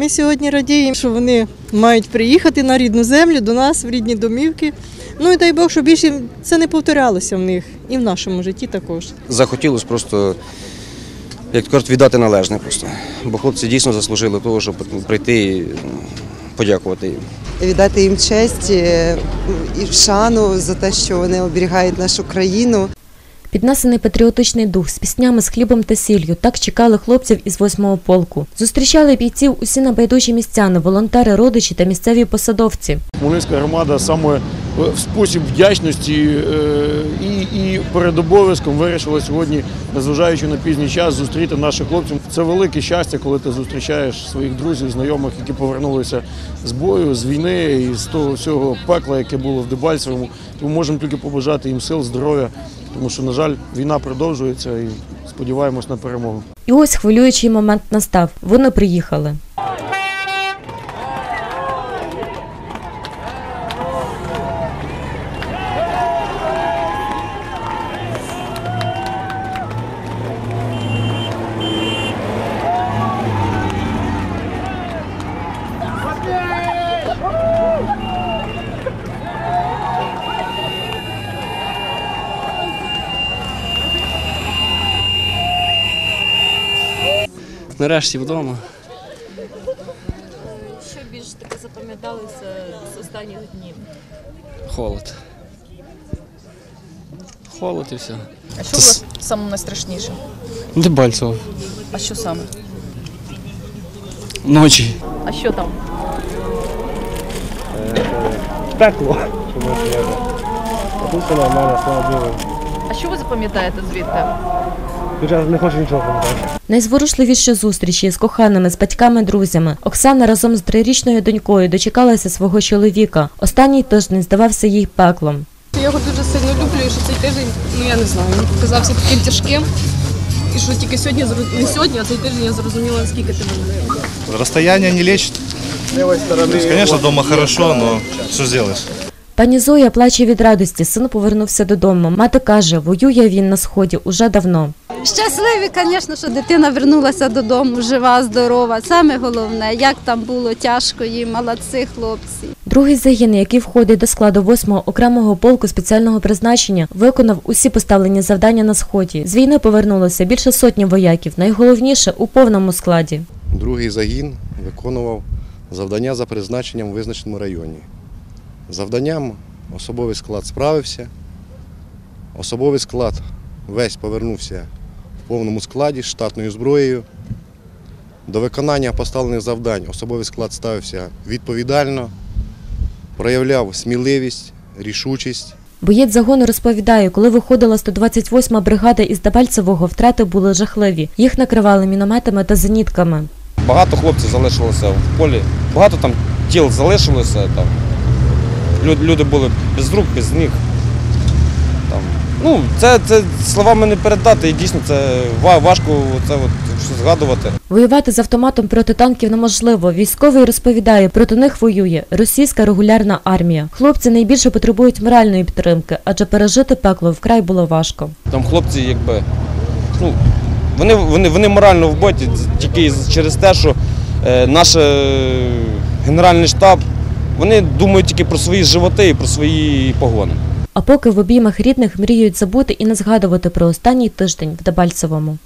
Ми сьогодні радіємо, що вони мають приїхати на рідну землю до нас, в рідні домівки. Ну і дай Бог, щоб більше це не повторялося в них і в нашому житті також. Захотілося просто, як то кажуть, віддати належне просто. Бо хлопці дійсно заслужили того, щоб прийти і подякувати їм. віддати їм честь е, і шану за те, що вони оберігають нашу країну. Піднесений патріотичний дух з піснями з хлібом та сіллю. Так чекали хлопців із восьмого полку. Зустрічали бійців усі небайдужі містяни, волонтери, родичі та місцеві посадовці. Волинська громада саме спосіб вдячності е, і, і перед обов'язком вирішила сьогодні, незважаючи на пізній час, зустріти наших хлопців. Це велике щастя, коли ти зустрічаєш своїх друзів, знайомих, які повернулися з бою, з війни і з того всього пекла, яке було в Дебальцевому. Тому можемо тільки побажати їм сил, здоров'я, тому що, на жаль, війна продовжується і сподіваємось на перемогу. І ось хвилюючий момент настав. Вони приїхали. Нарешті вдома. Що більш таке запам'яталося з останніх днів? Холод. Холод і все. А що було саме найстрашніше? Дебальцево. А що саме? Ночі. А що там? пекло. Тут нормально, слава Богу. А що ви запам'ятаєте звідти? Хоча не хочу нічого пам'ятати. Найзворушливіші зустрічі з коханими, з батьками, друзями. Оксана разом з трирічною донькою дочекалася свого чоловіка. Останній тиждень здавався їй пеклом. Я його дуже сильно люблю, і що цей тиждень, ну я не знаю, він показався таким тяжким. І що тільки сьогодні, не сьогодні, а цей тиждень я зрозуміла, наскільки ти важливий. Расстояние не лечит. То есть, конечно, дома хорошо, но что сделаешь? Пані Зоя плаче від радості. Син повернувся додому. Мати каже, воює він на сході уже давно. Щасливі, звісно, що дитина вернулася додому, жива, здорова. Саме головне, як там було тяжко їм, молодці хлопці. Другий загін, який входить до складу 8-го окремого полку спеціального призначення, виконав усі поставлені завдання на сході. З війни повернулося більше сотні вояків. Найголовніше у повному складі. Другий загін виконував завдання за призначенням у визначеному районі. Завданням особовий склад справився. Особовий склад весь повернувся в повному складі з штатною зброєю. До виконання поставлених завдань особовий склад ставився відповідально, проявляв сміливість, рішучість. Боєць загону розповідає, коли виходила 128-ма бригада із Дебальцевого, втрати були жахливі. Їх накривали мінометами та зенітками. Багато хлопців залишилося в полі, багато там тіл залишилося. Там. Лю- Люди були без рук, без ніг. Там. Ну, це, це словами не передати, і дійсно це важко це от, що згадувати. Воювати з автоматом проти танків неможливо. Військовий розповідає, проти них воює російська регулярна армія. Хлопці найбільше потребують моральної підтримки, адже пережити пекло вкрай було важко. Там хлопці, якби, ну, вони, вони, вони морально вбиті тільки через те, що е, наш е, генеральний штаб, вони думають тільки про свої животи і про свої погони. А поки в обіймах рідних мріють забути і не згадувати про останній тиждень в Дебальцевому.